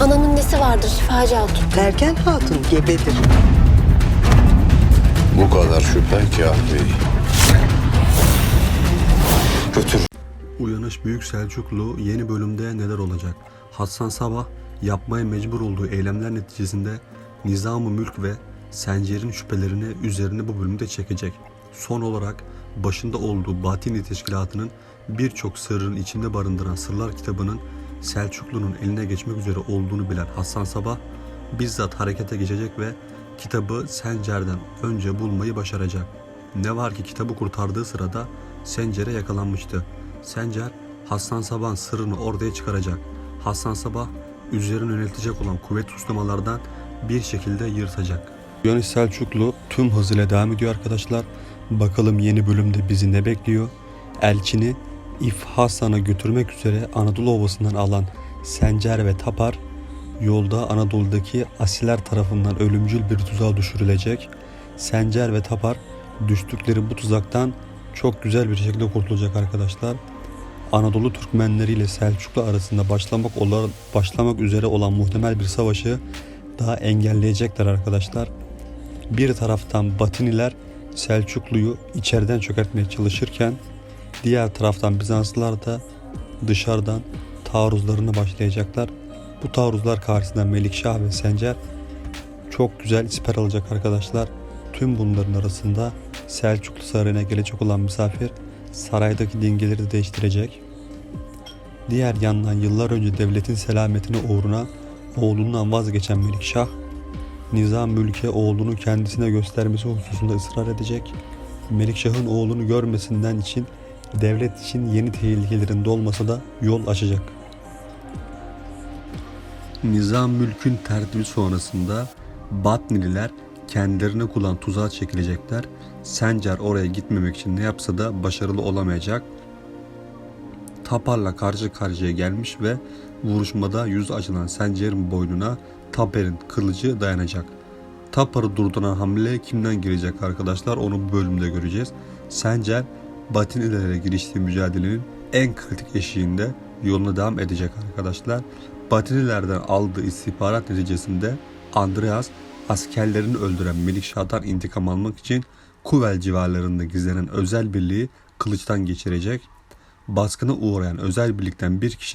Anamın nesi vardır şifacı hatun? Derken hatun gebedir. Bu kadar şüphe kafi. Götür. Uyanış Büyük Selçuklu yeni bölümde neler olacak? Hasan Sabah yapmaya mecbur olduğu eylemler neticesinde Nizam-ı Mülk ve Sencer'in şüphelerini üzerine bu bölümde çekecek. Son olarak başında olduğu Batini Teşkilatı'nın birçok sırrın içinde barındıran Sırlar kitabının Selçuklu'nun eline geçmek üzere olduğunu bilen Hasan Sabah bizzat harekete geçecek ve kitabı Sencer'den önce bulmayı başaracak. Ne var ki kitabı kurtardığı sırada Sencer'e yakalanmıştı. Sencer, Hasan Sabah'ın sırrını ortaya çıkaracak. Hasan Sabah, üzerine yöneltecek olan kuvvet suslamalardan bir şekilde yırtacak. Yunus Selçuklu tüm hızıyla devam ediyor arkadaşlar. Bakalım yeni bölümde bizi ne bekliyor? Elçini İf Hasan'a götürmek üzere Anadolu Ovası'ndan alan Sencer ve Tapar yolda Anadolu'daki asiller tarafından ölümcül bir tuzağa düşürülecek. Sencer ve Tapar düştükleri bu tuzaktan çok güzel bir şekilde kurtulacak arkadaşlar. Anadolu Türkmenleri ile Selçuklu arasında başlamak olan, başlamak üzere olan muhtemel bir savaşı daha engelleyecekler arkadaşlar. Bir taraftan Batiniler Selçuklu'yu içeriden çökertmeye çalışırken diğer taraftan Bizanslılar da dışarıdan taarruzlarına başlayacaklar. Bu taarruzlar karşısında Melikşah ve Sencer çok güzel siper alacak arkadaşlar. Tüm bunların arasında Selçuklu Sarayı'na gelecek olan misafir saraydaki dengeleri de değiştirecek. Diğer yandan yıllar önce devletin selametine uğruna oğlundan vazgeçen Melikşah, Nizam mülke oğlunu kendisine göstermesi hususunda ısrar edecek. Melikşah'ın oğlunu görmesinden için devlet için yeni tehlikelerin dolması da yol açacak. Nizam mülkün tertibi sonrasında Batnililer kendilerine kullanan tuzağa çekilecekler. Sencer oraya gitmemek için ne yapsa da başarılı olamayacak. Tapar'la karşı karşıya gelmiş ve vuruşmada yüz açılan Sencer'in boynuna Taper'in kılıcı dayanacak. Tapar'ı durduran hamle kimden girecek arkadaşlar onu bu bölümde göreceğiz. Sencer Batinilere giriştiği mücadelenin en kritik eşiğinde yoluna devam edecek arkadaşlar. Batinilerden aldığı istihbarat neticesinde Andreas askerlerini öldüren Melikşah'tan intikam almak için Kuvel civarlarında gizlenen özel birliği kılıçtan geçirecek. Baskına uğrayan özel birlikten bir kişi de